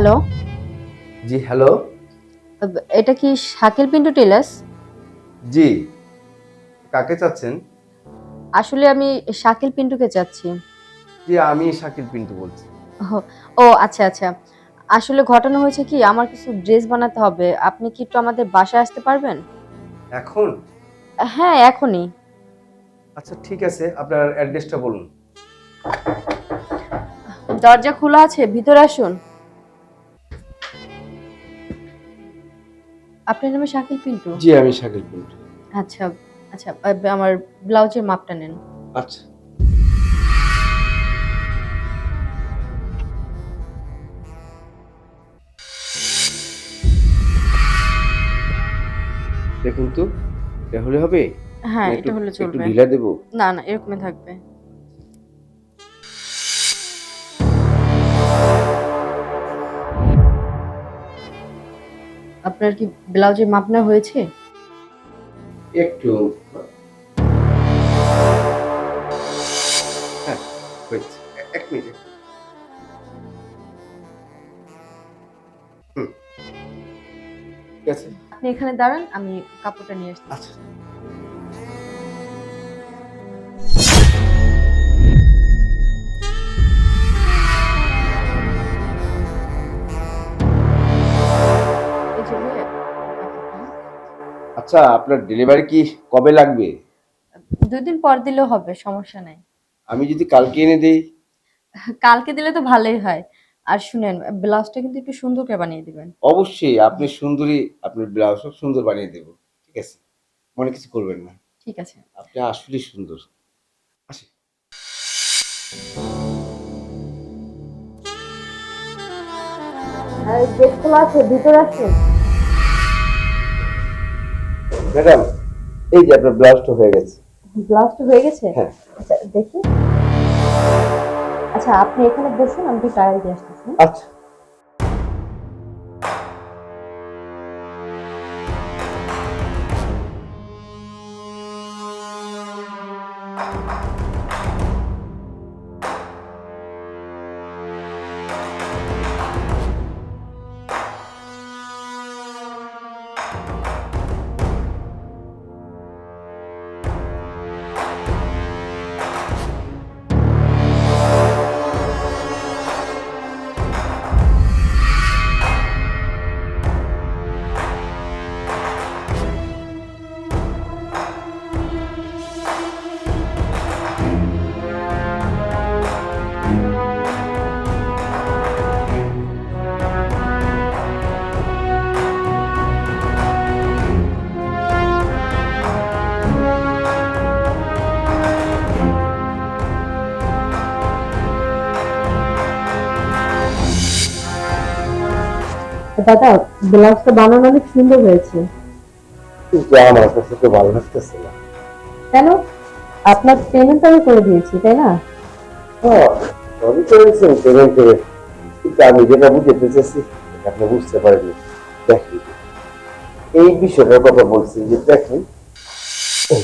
Hello. জি hello. এটা কি Shakil Pintu tailors? জি। কাকে চাচ্ছেন? আসলে আমি শাকিল পিন্টুকে চাচ্ছি। জি আমি শাকিল পিন্টু বলছি। ও আচ্ছা আচ্ছা। আসলে ঘটনা হয়েছে কি আমার কিছু ড্রেস বানাতে হবে। আপনি কি একটু আমাদের বাসায় আসতে পারবেন? এখন? হ্যাঁ এখনই। আচ্ছা ঠিক আছে আপনার অ্যাড্রেসটা বলুন। দরজা খোলা আছে ভিতরে আসুন। আপনার নামে শাকিল পিন্টু? জি আমি শাকিল পিন্টু। আচ্ছা আচ্ছা আমার ব্লাউজের মাপটা নেন। আচ্ছা। দেখুন তো এটা হলে হবে? হ্যাঁ এটা হলে চলবে। একটু ঢিলা দেবো? না না এরকমই থাকবে। আপনার কি ব্লাউজের মাপ নেওয়া হয়েছে? একটু হ্যাঁ হয়েছে। এক মিনিট। আপনি এখানে দাঁড়ান আমি কাপড়টা নিয়ে আসছি। আচ্ছা। আচ্ছা আপনার ডেলিভারি কি কবে লাগবে? দুই দিন পর দিলেও হবে সমস্যা নাই। আমি যদি কালকে এনে দিই? কালকে দিলে তো ভালোই হয়। আর শুনেন ব্লাউজটা কিন্তু একটু সুন্দর করে বানিয়ে দিবেন। অবশ্যই আপনি সুন্দরী আপনার ব্লাউজও সুন্দর বানিয়ে দেবো ঠিক আছে? মনে কিছু করবেন না। ঠিক আছে। আপনি আসলেই সুন্দর। আসি। আর গেট খোলা আছে ভিতরে আসুন ম্যাডাম এই যে আপনার ব্লাস্ট হয়ে গেছে। ব্লাস্ট হয়ে গেছে? হ্যাঁ। আচ্ছা দেখি। আচ্ছা আপনি এখানে বসুন আমি একটু দিয়ে আসতেছি। আচ্ছা। দাদা ব্লাউজটা বানানো অনেক সুন্দর হয়েছে। আমার কাছে তো ভালো লাগতেছে না। কেন? আপনার পেমেন্ট আমি করে দিয়েছি তাই না? করেছেন পেমেন্ট করে। কিন্তু আমি যেটা বুঝতে চেয়েছি আপনি বুঝতে পারেননি। দেখেন এই বিষয়টার কথা বলছি যে দেখেন এই,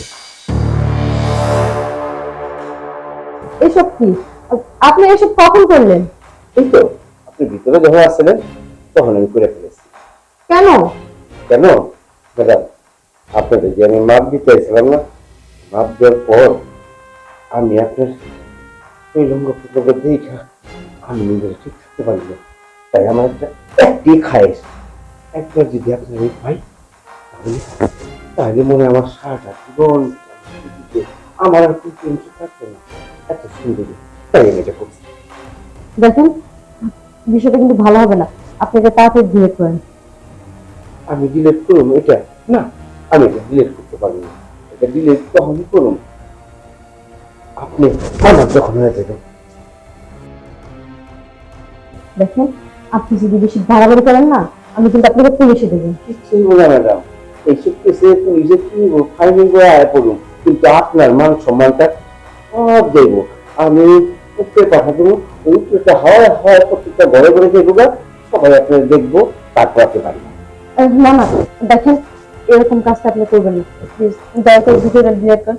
এসব কি? আপনি এসব কখন করলেন? এই তো আপনি ভিতরে যখন আসছিলেন তখন আমি করে ফেলেছি। কেন? কেন? ম্যাডাম আপনাদের যে আমি মাপ দিতে চাইছিলাম না মাপ দেওয়ার পর আমি আপনার ওই লঙ্গ ফুটলকে দেখা আমি নিজের ঠিক থাকতে পারি না। তাই আমার একটা একটি খায়েস। একবার যদি আপনার এই পাই তাহলে তাহলে মনে হয় আমার সারাটা জীবন আমার আর কোনো টেনশন থাকবে না। এত সুন্দর। তাই আমি এটা করছি। দেখেন বিষয়টা কিন্তু ভালো হবে না। আপনি এটা তাড়াতাড়ি ডিলেট করেন। আমি ডিলেট করুন এটা? না আমি এটা ডিলেট করতে পারি না। এটা ডিলেট তখনই করুন আপনি আমার যখন হয়ে যাবেন দেখেন আপনি যদি বেশি বাড়াবাড়ি করেন না আমি কিন্তু আপনাকে পুলিশে দেবো। কিচ্ছুই বলে ম্যাডাম। এইসব কেসে পুলিশে কি ফাইনিং করে আয় পড়ুন কিন্তু আপনার মান সম্মানটা সব দেবো। আমি উপরে পাঠা দেবো ওই উপরেটা হয় হয় প্রত্যেকটা ঘরে ঘরে দেখব সবাই আপনার দেখব তারপর আপনি না না দেখেন এরকম কাজটা আপনি করবেন না। প্লিজ দয়া করে ভিডিওটা ডিলেট করেন।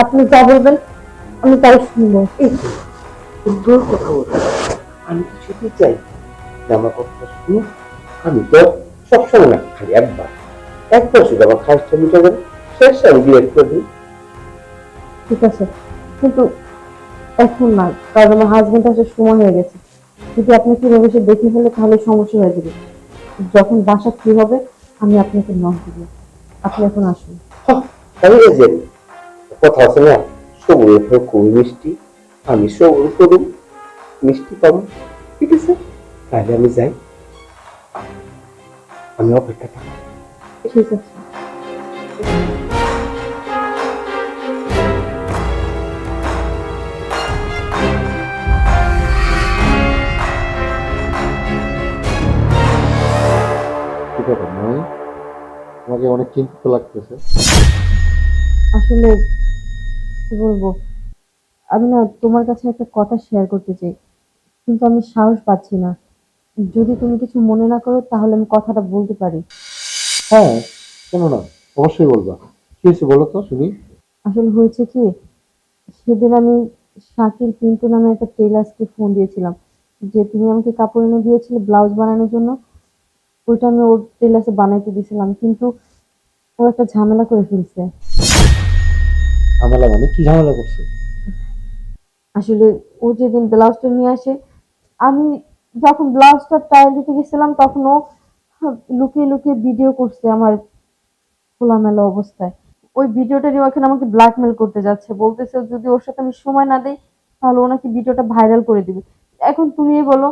আপনি যা বলবেন আমি তাই শুনব। সুন্দর কথা আমি কিছুতে চাই আমার শুনুন আমি তো সবসময় না খালি একবার। একবার শুধু আমার খাসটা মিটে যাবে শেষ আমি করে দিই। ঠিক আছে কিন্তু এখন না কারণ আমার হাজবেন্ড আসার সময় হয়ে গেছে। যদি আপনাকে এভাবে সে দেখে ফেলে তাহলে সমস্যা হয়ে যাবে। যখন বাসা ফ্রি হবে আমি আপনাকে নক দিব। আপনি এখন আসুন। আমি যে কথা আছে না খুবই মিষ্টি। আমি সবুজ করুন মিষ্টি পাবো। ঠিক আছে? তাহলে আমি যাই। আমি অপেক্ষা থাকি ঠিক আছে। তোমাকে অনেক চিন্তিত লাগতেছে। আসলে কি বলব? আমি না তোমার কাছে একটা কথা শেয়ার করতে চাই। কিন্তু আমি সাহস পাচ্ছি না। যদি তুমি কিছু মনে না করো তাহলে আমি কথাটা বলতে পারি। হ্যাঁ কেন না? অবশ্যই বলবা। কি হয়েছে বলো তো শুনি। আসলে হয়েছে কি সেদিন আমি শাকির পিন্টু নামে একটা টেলার্সকে ফোন দিয়েছিলাম। যে তুমি আমাকে কাপড় এনে দিয়েছিলে ব্লাউজ বানানোর জন্য। ওইটা আমি ওর টেলার্সে বানাইতে দিয়েছিলাম কিন্তু ও একটা ঝামেলা করে ফেলছে। ঝামেলা মানে কি ঝামেলা করছে? আসলে ও যেদিন ব্লাউজটা নিয়ে আসে আমি যখন ব্লাউজটা ট্রায়াল দিতে গেছিলাম তখন ও লুকিয়ে লুকিয়ে ভিডিও করছে আমার খোলামেলা অবস্থায়। ওই ভিডিওটা নিয়ে এখন আমাকে ব্ল্যাকমেল করতে যাচ্ছে। বলতেছে যদি ওর সাথে আমি সময় না দেই তাহলে ও নাকি ভিডিওটা ভাইরাল করে দিবে। এখন তুমি বলো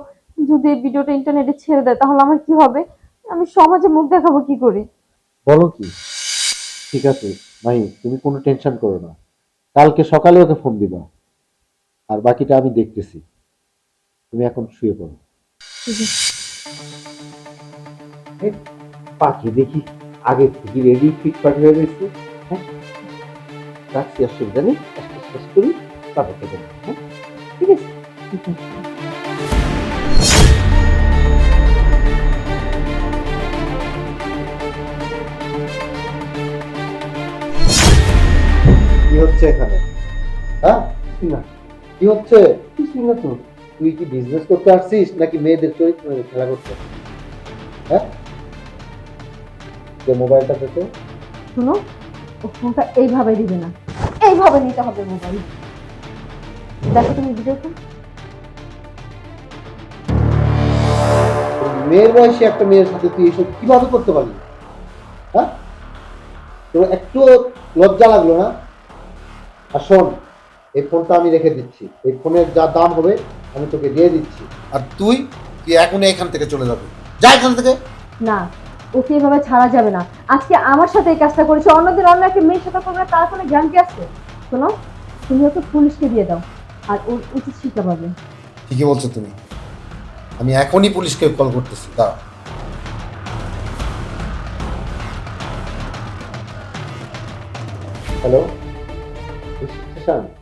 যদি এই ভিডিওটা ইন্টারনেটে ছেড়ে দেয় তাহলে আমার কি হবে? আমি সমাজে মুখ দেখাবো কি করে? বলো কি ঠিক আছে ভাই তুমি কোনো টেনশন করো না কালকে সকালে ওকে ফোন দিবা আর বাকিটা আমি দেখতেছি তুমি এখন শুয়ে পড়ো পাখি দেখি আগে থেকে রেডি ফিটফাট হয়ে গেছে হ্যাঁ রাখছি অসুবিধা নেই করি তারপর হ্যাঁ ঠিক আছে কি হচ্ছে এখানে? হ্যাঁ? না। কি হচ্ছে? কিছুই না তো। তুই কি বিজনেস করতে আসছিস নাকি মেয়েদের চরিত্র খেলা করতে? হ্যাঁ? যে মোবাইলটা দেখো। শুনো ও ফোনটা এইভাবে দিবে না। এইভাবে নিতে হবে মোবাইল দেখো তুমি ভিডিওটা মেয়ের বয়সে একটা মেয়ের সাথে তুই এসব কীভাবে করতে পারলি? হ্যাঁ? তোর একটু লজ্জা লাগল না? আর শোন এই ফোনটা আমি রেখে দিচ্ছি। এই ফোনের যা দাম হবে আমি তোকে দিয়ে দিচ্ছি। আর তুই তুই এখনই এখান থেকে চলে যাবে? যা এখান থেকে। না ওকে এভাবে ছাড়া যাবে না। আজকে আমার সাথে এই কাজটা করেছে অন্যদের অন্য একটা মেয়ের সাথে করবে তার কোনো জ্ঞান কি আছে। শোনো তুমি ওকে পুলিশকে দিয়ে দাও আর ওর উচিত শিক্ষা পাবে। ঠিকই বলছো তুমি। আমি এখনই পুলিশকে কল করতেছি দাঁড়া হ্যালো? action